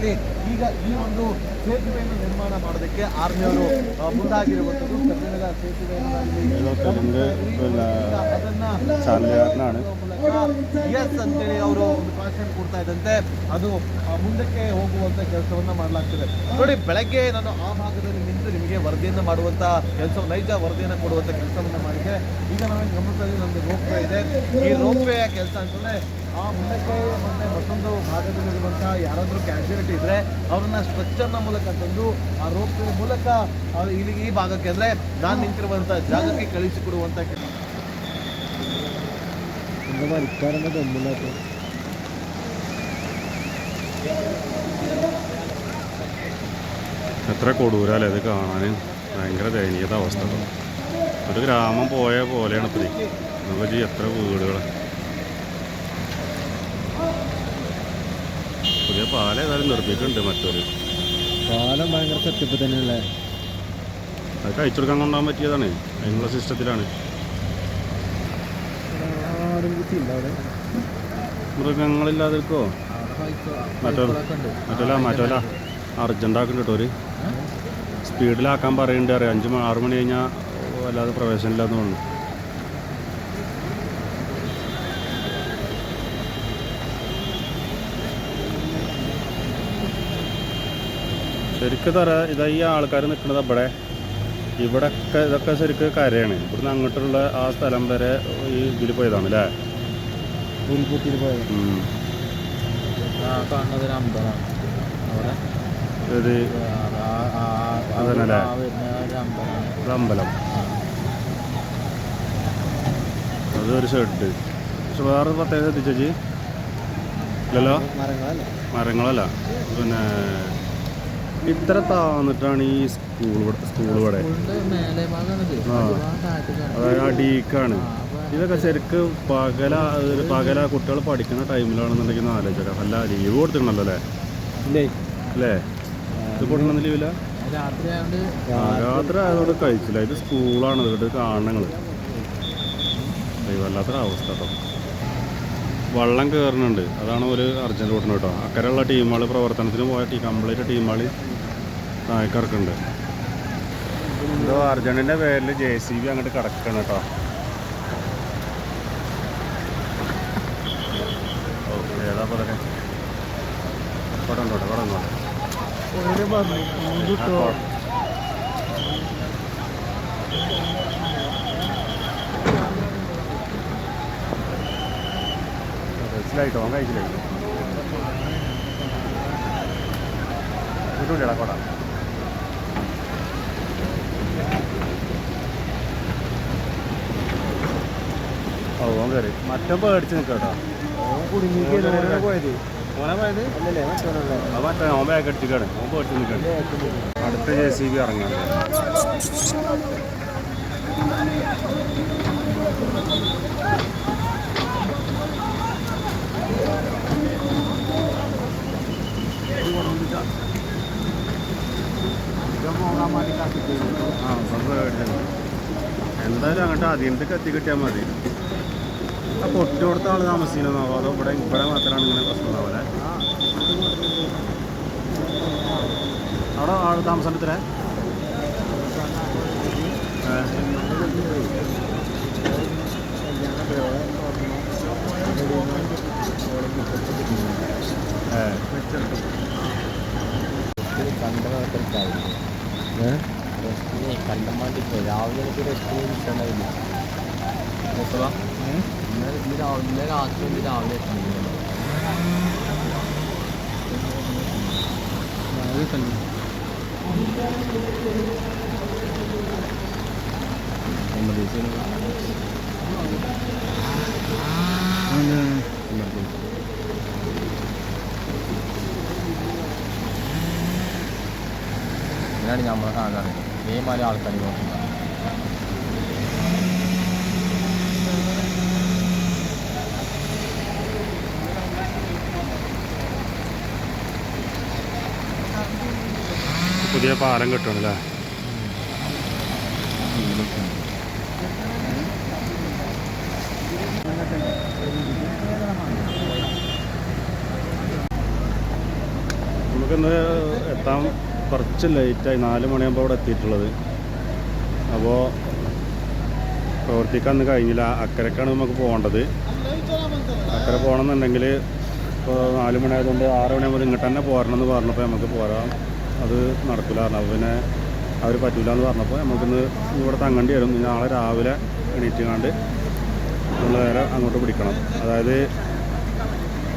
ಸಂದರ್ಭದಲ್ಲಿ ಈಗ ಈ ಒಂದು ಸೇತುವೆಯನ್ನು ನಿರ್ಮಾಣ ಮಾಡೋದಕ್ಕೆ ಆರ್ಮಿಯವರು ಮುಂದಾಗಿರುವಂಥದ್ದು ಕಬ್ಬಿಣದ ಸೇತುವೆಯನ್ನು ಎಸ್ ಅಂತೇಳಿ ಅವರು ಒಂದು ಕಾನ್ಸೆಂಟ್ ಕೊಡ್ತಾ ಇದ್ದಂತೆ. ಅದು ಮುಂದಕ್ಕೆ ಹೋಗುವಂಥ ಕೆಲಸವನ್ನು ಮಾಡಲಾಗ್ತದೆ. ನೋಡಿ ಬೆಳಗ್ಗೆ ನಾನು ಆ ಭಾಗದಲ್ಲಿ ನಿಂತು ನಿಮಗೆ ವರದಿಯನ್ನು ಮಾಡುವಂಥ ಕೆಲಸ ನೈಜ ವರದಿಯನ್ನು ಕೊಡುವಂಥ ಕೆಲಸವನ್ನು ಮಾಡಿದೆ ಈಗ ನಾನು ಗಮನದಲ್ಲಿ ನಮ್ಮದು ರೋಪ್ ಇದೆ. ಈ ರೋಪ್ ಕೆಲಸ ಅಂತಂದರೆ ಆ ಮುಂದಕ್ಕೆ ಮತ್ತೆ ಮತ್ತೊಂದು ಭಾಗದಲ್ಲಿರುವಂತಹ ಯಾರಾದರೂ ಕ್ಯಾಶುಯಾಲಿಟಿ ಇದ್ರೆ ಅವ್ರನ್ನ ಸ್ಟ್ರಕ್ಚರ್ನ ಮೂಲಕ ತಂದು ಆ ರೋಪ್ವೇ ಮೂಲಕ ಅವ್ರು ಇಲ್ಲಿಗೆ ಈ ಭಾಗಕ್ಕೆ ಅಂದ್ರೆ ನಾನು ನಿಂತಿರುವಂತಹ ಜಾಗಕ್ಕೆ ಕಳಿಸಿಕೊಡುವಂತ ಕೆಲಸ വലിക്കാരൻ്റെ ദമ്മില്ലാത്ത എത്ര കൊടൂരല്ലേ ഇത് കാണാൻ ഭയങ്കര ദയനീയത അവസ്ഥ ഒരു ഗ്രാമം പോയ പോലെയാണ് ഇപ്പം നമുക്ക് ജി എത്ര വീടുകൾ പാലം ഏതായാലും നിർമ്മിക്കുന്നുണ്ട് മറ്റൊരു. പാലം ഭയങ്കര സെറ്റപ്പ് തന്നെയല്ലേ? അത് കഴിച്ചു കൊടുക്കാൻ കൊണ്ടുപോകാൻ പറ്റിയതാണ്. അതിനുള്ള സിസ്റ്റത്തിലാണ്. മൃഗങ്ങളില്ലാതിരിക്കോ? മറ്റോ മറ്റോല മറ്റോല. അർജന്റാക്കുന്നുണ്ട് കേട്ടോ ഒരു. സ്പീഡിലാക്കാൻ പറയുന്നുണ്ട് അറിയാം. അഞ്ച് ആറ് മണി കഴിഞ്ഞാൽ വല്ലാതെ പ്രവേശനമില്ലാന്ന് തോന്നുന്നു. ശരിക്കും തറ ഇതാ ഈ ആൾക്കാർ നിൽക്കുന്നത് ഇവിടെ ഇവിടെയൊക്കെ ഇതൊക്കെ ശരിക്കും കരയാണ്. ഇവിടുന്ന് അങ്ങോട്ടുള്ള ആ സ്ഥലം വരെ ഈ ഇതിൽ പോയതാണ് അല്ലേ? പോയത്. ആ കാണുന്നത് ഒരു അമ്പലമാണ്. അവിടെ ഇത് ഒരു അമ്പലം. അതൊരു ഷെഡ്. പക്ഷെ വേറെ പ്രത്യേകത ശ്രദ്ധിച്ചേച്ചി ഇല്ലല്ലോ? മരങ്ങളല്ല. പിന്നെ ഇത്ര താന്നിട്ടാണ് ഈ സ്കൂൾ സ്കൂൾ ഇവിടെ. അതായത് അടീക്കാണ് ഇതൊക്കെ ശരിക്ക് പകല പകല കുട്ടികൾ പഠിക്കുന്ന ടൈമിലാണെന്നുണ്ടെങ്കിൽ ആലോചിക്കാം അല്ല ലീവ് കൊടുത്തിട്ടുണ്ടല്ലോ അല്ലേ? അല്ലേ? ഇത് കൊടുക്കണമെന്ന് ലീവില്ല? രാത്രി ആയതുകൊണ്ട് രാത്രി ആയതുകൊണ്ട് കഴിച്ചില്ല. ഇത് സ്കൂളാണ് ഇവിടെ കാണണങ്ങൾ വല്ലാത്തൊരവസ്ഥ കേട്ടോ. വള്ളം കയറുന്നുണ്ട് അതാണ് ഒരു അർജന്റ് കൂട്ടണം കേട്ടോ. അക്കരെയുള്ള ടീമുകൾ പ്രവർത്തനത്തിന് പോയ ടീം കംപ്ലീറ്റ് ടീമുകൾ താഴേക്കിറക്കുന്നുണ്ട്. എന്തോ അർജന്റിന്റെ പേരിൽ ജെ സി ബി അങ്ങോട്ട് കിടക്കണം കേട്ടോ. ഓക്കെ ഏതാ അപ്പോൾ അതൊക്കെ ഇവിടെ ഉണ്ടോട്ടെ ഇവിടെ ഉണ്ടോട്ടെ ആ, കോ- കഴിച്ചിലായിട്ടോ അവൻ കഴിച്ചില്ലായി കിട്ടൂലടാ കോട ഓ ഓൻ കയറി മറ്റോ പേടിച്ച് നിൽക്കട്ടോ ഓൻ ബാഗ് അടിച്ചിക്കാണ് ഓൻ പേടിച്ച് നിൽക്കണം അടുത്ത ജെ സി ബി ഇറങ്ങാൻ Thank വേണ്ടി എന്തായാലും അങ്ങോട്ട് അതിന്റെ എത്തി കിട്ടിയാൽ മതി. ആ പൊട്ടി കൊടുത്ത ആൾ താമസിക്കുന്നതാവോ അതോ ഇവിടെ ഇവിടെ മാത്രമാണ് ഇങ്ങനെ പ്രശ്നം ഉണ്ടാവില്ലേ അവിടെ ആൾ താമസം എത്ര കണ്ടമാണ്ടി പോയി. രാവിലെ എനിക്ക് റെസ്റ്റ് ഇഷ്ടമുണ്ടായില്ല ഇന്നലെ ഇന്ന് രാവിലെ ഇന്ന് രാത്രി ഇന്ന് രാവിലെ എത്തുന്നില്ല ഇതാണ് നമ്മളെ കാണാറ് ഇതേമാതിരി ആൾക്കാർ നോക്കുന്നത് പുതിയ പാലം കിട്ടണം നമുക്കിന്ന് എത്താൻ കുറച്ച് ലേറ്റായി നാല് മണിയാകുമ്പോൾ അവിടെ എത്തിയിട്ടുള്ളത്. അപ്പോൾ പ്രവർത്തിക്കാൻ കഴിഞ്ഞില്ല. അക്കരക്കാണ് നമുക്ക് പോകേണ്ടത്. അക്കരെ പോകണമെന്നുണ്ടെങ്കിൽ ഇപ്പോൾ നാല് മണിയായതുകൊണ്ട് ആറ് മണിയാകുമ്പോൾ ഇങ്ങോട്ട് തന്നെ പോരണം എന്ന് പറഞ്ഞപ്പോൾ നമുക്ക് പോരാം. അത് നടക്കില്ല. പറഞ്ഞു അപ്പോൾ പിന്നെ അവർ പറ്റില്ല എന്ന് പറഞ്ഞപ്പോൾ നമുക്കിന്ന് ഇവിടെ തങ്ങേണ്ടി വരും. നാളെ രാവിലെ എണീറ്റ് കണ്ട് നമ്മൾ നേരെ അങ്ങോട്ട് പിടിക്കണം. അതായത്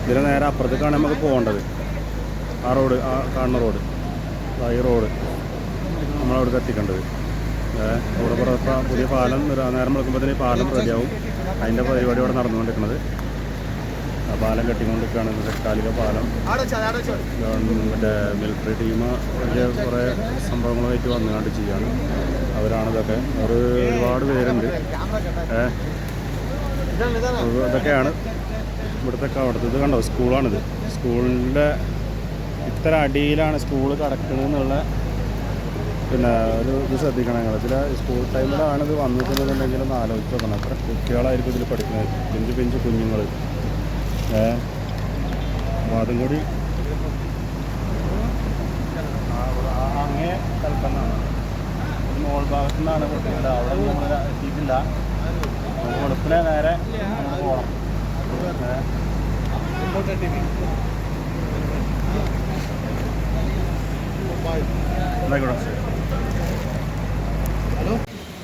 ഇതിന് നേരെ അപ്പുറത്തേക്കാണ് നമുക്ക് പോകേണ്ടത്. ആ റോഡ് ആ കാണുന്ന റോഡ്. ഈ റോഡ് നമ്മളവിടെ എത്തിക്കേണ്ടത്. ഇവിടെ ഇപ്പം പുതിയ പാലം നിര- വെക്കുമ്പോഴത്തേന് പാലം റെഡിയാവും. അതിന്റെ പരിപാടി ഇവിടെ നടന്നുകൊണ്ടിരിക്കുന്നത് ആ പാലം കെട്ടിക്കൊണ്ടിരിക്കുകയാണ്. തൽക്കാലിക പാലം. ഗവൺമെന്റ് മിലിറ്ററി ടീം വലിയ കുറേ സംഭവങ്ങളായിട്ട് വന്നുകൊണ്ട് ചെയ്യാണ്. അവരാണ് ഇതൊക്കെ. അവർ ഒരുപാട് പേരുണ്ട്. ഏഹ് ഇതൊക്കെയാണ് ഇവിടുത്തെ അവിടുത്തെ ഇത് കണ്ടോ? സ്കൂളാണിത്. സ്കൂളിന്റെ ഇത്ര അടിയിലാണ് സ്കൂൾ കിടക്കുന്നത് എന്നുള്ള പിന്നെ ഒരു ഇത് ശ്രദ്ധിക്കണം നിങ്ങൾ ഇതിൽ സ്കൂൾ ടൈമിലാണ് ഇത് വന്നിട്ടുണ്ടെന്നുണ്ടെങ്കിൽ ഒന്ന് ആലോചിച്ച് നോക്കണം. അത്ര കുട്ടികളായിരിക്കും ഇതിൽ പഠിക്കുന്നത്? പിഞ്ച് പിഞ്ച് കുഞ്ഞുങ്ങൾ അപ്പോൾ അതും കൂടി അങ്ങേ കൽപ്പന മോൾ ഭാഗത്തു നിന്നാണ് കുട്ടികളുടെ അവിടെ നമ്മൾ എത്തിയിട്ടില്ല. നേരെ പോകണം ഏ എന്നായിക്കോട്ടെ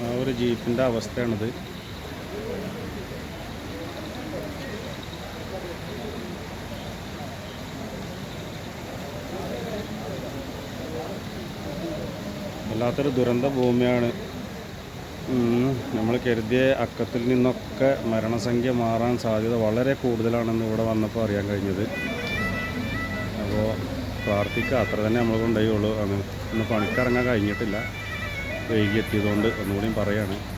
ആ ഒരു ജീപ്പിന്റെ അവസ്ഥയാണിത്. വല്ലാത്തൊരു ദുരന്ത ഭൂമിയാണ്. നമ്മൾ കരുതിയ അക്കത്തിൽ നിന്നൊക്കെ മരണസംഖ്യ മാറാൻ സാധ്യത വളരെ കൂടുതലാണെന്ന് ഇവിടെ വന്നപ്പോൾ അറിയാൻ കഴിഞ്ഞത്. അപ്പോൾ പ്രാർത്ഥിക്കുക. അത്ര തന്നെ നമ്മൾ കൊണ്ടുപോയുള്ളൂ. ആണ്. ഇന്ന് പണിക്കിറങ്ങാൻ കഴിഞ്ഞിട്ടില്ല. വൈകി എത്തിയതുകൊണ്ട് ഒന്നുകൂടിയും പറയാണ്.